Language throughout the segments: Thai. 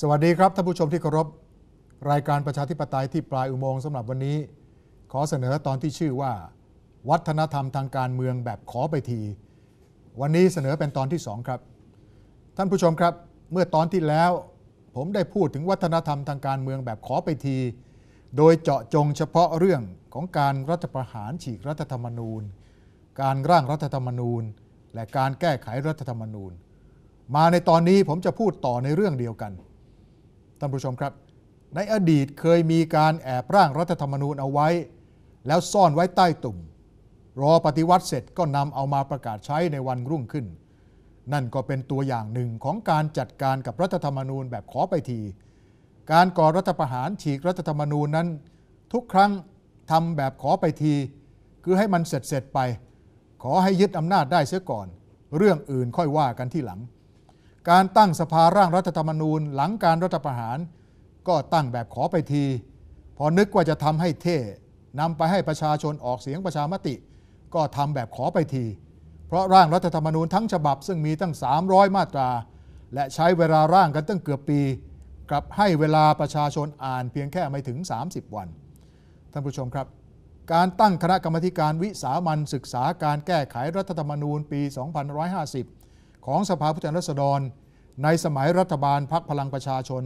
สวัสดีครับท่านผู้ชมที่เคารพรายการประชาธิปไตยที่ปลายอุโมงค์สำหรับวันนี้ ขอเสนอตอนที่ชื่อว่า วัฒนธรรมทางการเมืองแบบขอไปที วันนี้เสนอเป็นตอนที่สองครับ ท่านผู้ชมครับ เมื่อตอนที่แล้ว ผมได้พูดถึงวัฒนธรรมทางการเมืองแบบขอไปที โดยเจาะจงเฉพาะเรื่องของการรัฐประหารฉีกรัฐธรรมนูญ การร่างรัฐธรรมนูญ และการแก้ไขรัฐธรรมนูญ มาในตอนนี้ผมจะพูดต่อในเรื่องเดียวกัน ท่านผู้ชมครับ ในอดีตเคยมีการแอบร่างรัฐธรรมนูญเอาไว้ แล้วซ่อนไว้ใต้ตุ่ม รอปฏิวัติเสร็จก็นำเอามาประกาศใช้ในวันรุ่งขึ้น นั่นก็เป็นตัวอย่างหนึ่งของการจัดการกับรัฐธรรมนูญแบบขอไปที การก่อรัฐประหารฉีกรัฐธรรมนูญนั้น ทุกครั้งทำแบบขอไปที คือให้มันเสร็จเสร็จไป ขอให้ยึดอำนาจได้เสียก่อน เรื่องอื่นค่อยว่ากันที่หลัง การตั้งสภาร่างรัฐธรรมนูญ หลังการรัฐประหาร ก็ตั้งแบบขอไปที พอนึกว่าจะทำให้เท่นำไปให้ประชาชนออกเสียงประชามติ ก็ทำแบบขอไปที เพราะร่างรัฐธรรมนูญทั้งฉบับซึ่งมีตั้ง 300 มาตรา และใช้เวลาร่างกันตั้งเกือบปี กลับให้เวลาประชาชนอ่านเพียงแค่ไม่ถึง 30 วันท่านผู้ชมครับการตั้งคณะกรรมการวิสามันศึกษาการแก้ไขรัฐธรรมนูญปี 2550 ของสภาผู้แทนราษฎร ในสมัยรัฐบาลพักพลังประชาชน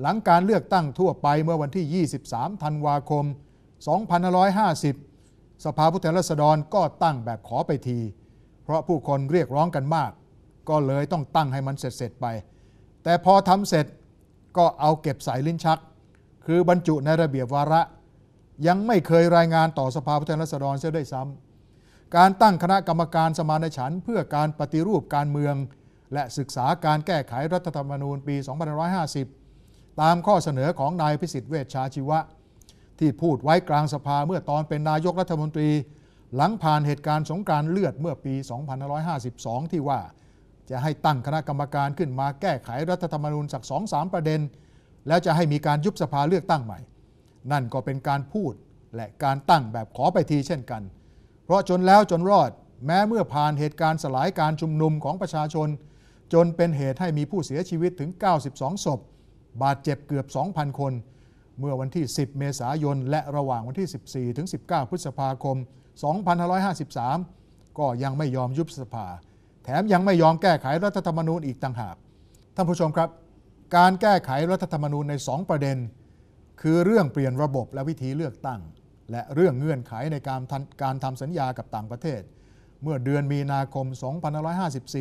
หลังการเลือกตั้งทั่วไปเมื่อวันที่ 23 ธันวาคม 2550 สภาผู้แทนราษฎรก็ตั้งแบบขอไปที เพราะผู้คนเรียกร้องกันมาก ก็เลยต้องตั้งให้มันเสร็จๆไป แต่พอทำเสร็จก็เอาเก็บใส่ลิ้นชัก คือบรรจุในระเบียบวาระ ยังไม่เคยรายงานต่อสภาผู้แทนราษฎรเสียด้วยซ้ำ การตั้งคณะกรรมการสมานฉันท์เพื่อการปฏิรูปการเมือง และศึกษาการแก้ไขรัฐธรรมนูญปี 2550 ตามข้อเสนอของนายพิสิทธิ์เวชชาชีวะ ที่พูดไว้กลางสภาเมื่อตอนเป็นนายกรัฐมนตรี หลังผ่านเหตุการณ์สงกรารเลือดเมื่อปี 2552 ที่ว่า จะให้ตั้งคณะกรรมการขึ้นมาแก้ไขรัฐธรรมนูญสักสองสามประเด็น แล้วจะให้มีการยุบสภาเลือกตั้งใหม่ นั่นก็เป็นการพูดและการตั้งแบบขอไปทีเช่นกัน เพราะจนแล้วจนรอด แม้เมื่อผ่านเหตุการณ์สลายการชุมนุมของประชาชน จนเป็นเหตุให้มีผู้เสียชีวิตถึง 92 ศพ บาดเจ็บเกือบ 2,000 คน เมื่อวันที่ 10 เมษายน และระหว่างวันที่ 14 ถึง 19 พฤษภาคม 2553 ก็ยังไม่ยอมยุบสภา แถมยังไม่ยอมแก้ไขรัฐธรรมนูญอีกต่างหาก ท่านผู้ชมครับ การแก้ไขรัฐธรรมนูญใน 2 ประเด็น คือเรื่องเปลี่ยนระบบและวิธีเลือกตั้ง และเรื่องเงื่อนไขในการการทำสัญญากับต่างประเทศ เมื่อเดือนมีนาคม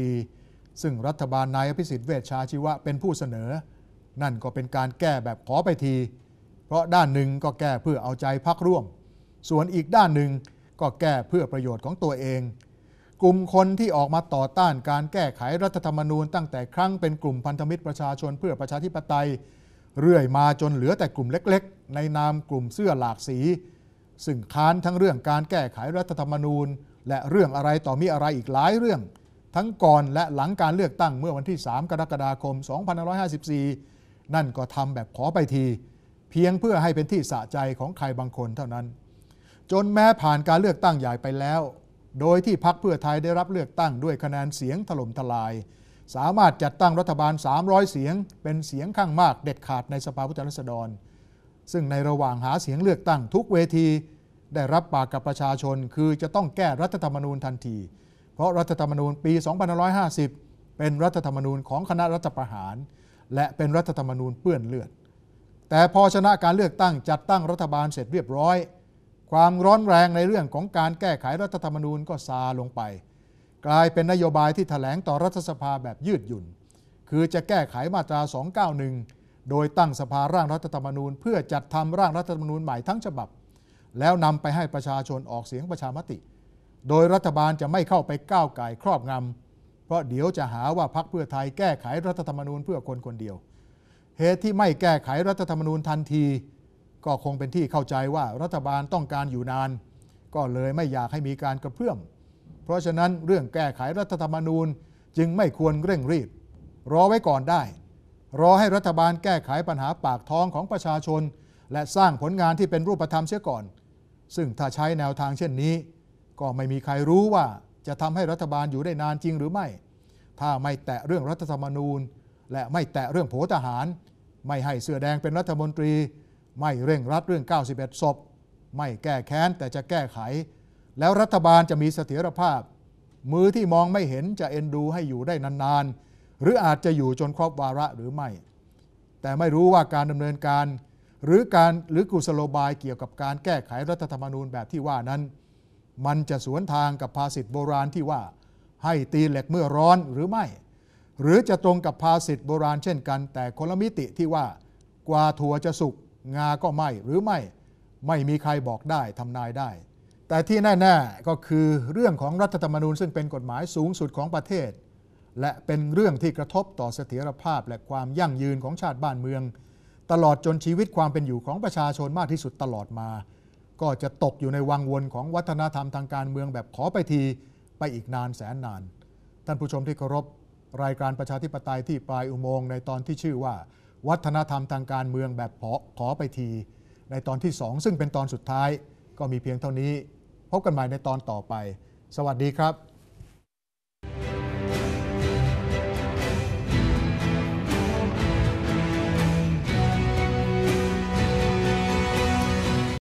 2554 ซึ่งรัฐบาลนายอภิสิทธิ์เวชชาชีวะเป็นผู้เสนอ นั่นก็เป็นการแก้แบบขอไปที เพราะด้านหนึ่งก็แก้เพื่อเอาใจพักร่วม ส่วนอีกด้านหนึ่งก็แก้เพื่อประโยชน์ของตัวเอง กลุ่มคนที่ออกมาต่อต้านการแก้ไขรัฐธรรมนูญ ตั้งแต่ครั้งเป็นกลุ่มพันธมิตรประชาชนเพื่อประชาธิปไตย เรื่อยมาจนเหลือแต่กลุ่มเล็ก ๆ ในนามกลุ่มเสื้อหลากสี ซึ่งค้านทั้งเรื่องการแก้ไขรัฐธรรมนูญ และเรื่องอะไรต่อมีอะไรอีกหลายเรื่อง ทั้งก่อนและหลังการเลือกตั้งเมื่อวันที่ 3 กรกฎาคม 2554 นั่นก็ทำแบบขอไปที เพียงเพื่อให้เป็นที่สะใจของใครบางคนเท่านั้น จนแม้ผ่านการเลือกตั้งใหญ่ไปแล้ว โดยที่พักเพื่อไทยได้รับเลือกตั้งด้วยคะแนนเสียงถล่มทลาย สามารถจัดตั้งรัฐบาล 300 เสียง เป็นเสียงข้างมากเด็ดขาดในสภาผู้แทนราษฎร ซึ่งในระหว่างหาเสียงเลือกตั้งทุกเวที ได้รับปากกับประชาชน คือจะต้องแก้รัฐธรรมนูญทันที เพราะรัฐธรรมนูญปี 2550 เป็นรัฐธรรมนูญของคณะรัฐประหาร และเป็นรัฐธรรมนูญเปื้อนเลือด แต่พอชนะการเลือกตั้งจัดตั้งรัฐบาลเสร็จเรียบร้อย ความร้อนแรงในเรื่องของการแก้ไขรัฐธรรมนูญก็ซาลงไป กลายเป็นนโยบายที่ถแถลงต่อรัฐสภาแบบยืดหยุ่น คือจะแก้ไขมาตรา 291 โดยตั้งสภาร่างรัฐธรรมนูญ เพื่อจัดทำร่างรัฐธรรมนูญใหม่ทั้งฉบับ แล้วนำไปให้ประชาชนออกเสียงประชามติ โดยรัฐบาลจะไม่เข้าไปก้าวไก่ครอบงำเพราะเดี๋ยวจะหาว่าพักเพื่อไทยแก้ไขรัฐธรรมนูญเพื่อคนคนเดียว เหตุที่ไม่แก้ไขรัฐธรรมนูญทันที ก็คงเป็นที่เข้าใจว่ารัฐบาลต้องการอยู่นาน ก็เลยไม่อยากให้มีการกระเพื่อม เพราะฉะนั้นเรื่องแก้ไขรัฐธรรมนูญจึงไม่ควรเร่งรีบ รอไว้ก่อนได้ รอให้รัฐบาลแก้ไขปัญหาปากท้องของประชาชน และสร้างผลงานที่เป็นรูปธรรมเสียก่อน ซึ่งถ้าใช้แนวทางเช่นนี้ ก็ไม่มีใครรู้ว่าจะทำให้รัฐบาลอยู่ได้นานจริงหรือไม่ ถ้าไม่แตะเรื่องรัฐธรรมนูญ และไม่แตะเรื่องโผทหาร ไม่ให้เสื้อแดงเป็นรัฐมนตรี ไม่เร่งรัดเรื่อง 91 ศพ ไม่แก้แค้นแต่จะแก้ไข แล้วรัฐบาลจะมีเสถียรภาพ มือที่มองไม่เห็นจะเอ็นดูให้อยู่ได้นานๆ หรืออาจจะอยู่จนครบวาระหรือไม่ แต่ไม่รู้ว่าการดำเนินการ หรือการหรือกุศโลบายเกี่ยวกับการแก้ไขรัฐธรรมนูญแบบที่ว่านั้น มันจะสวนทางกับภาษิตโบราณที่ว่า ให้ตีเหล็กเมื่อร้อนหรือไม่ หรือจะตรงกับภาษิตโบราณเช่นกัน แต่คนละมิติที่ว่ากว่าถั่วจะสุกงาก็ไม่หรือไม่ ไม่มีใครบอกได้ทำนายได้ แต่ที่แน่ ๆก็คือเรื่องของรัฐธรรมนูญซึ่งเป็นกฎหมายสูงสุดของประเทศ และเป็นเรื่องที่กระทบต่อเสถียรภาพและความยั่งยืนของชาติบ้านเมือง ตลอดจนชีวิตความเป็นอยู่ของประชาชนมากที่สุดตลอดมา ก็จะตกอยู่ในวังวนของวัฒนธรรมทางการเมืองแบบขอไปทีไปอีกนานแสนนาน ท่านผู้ชมที่เคารพรายการประชาธิปไตยที่ปลายอุโมงค์ในตอนที่ชื่อว่า วัฒนธรรมทางการเมืองแบบขอขอไปที ในตอนที่2ซึ่งเป็นตอนสุดท้าย ก็มีเพียงเท่านี้ พบกันใหม่ในตอนต่อไป สวัสดีครับ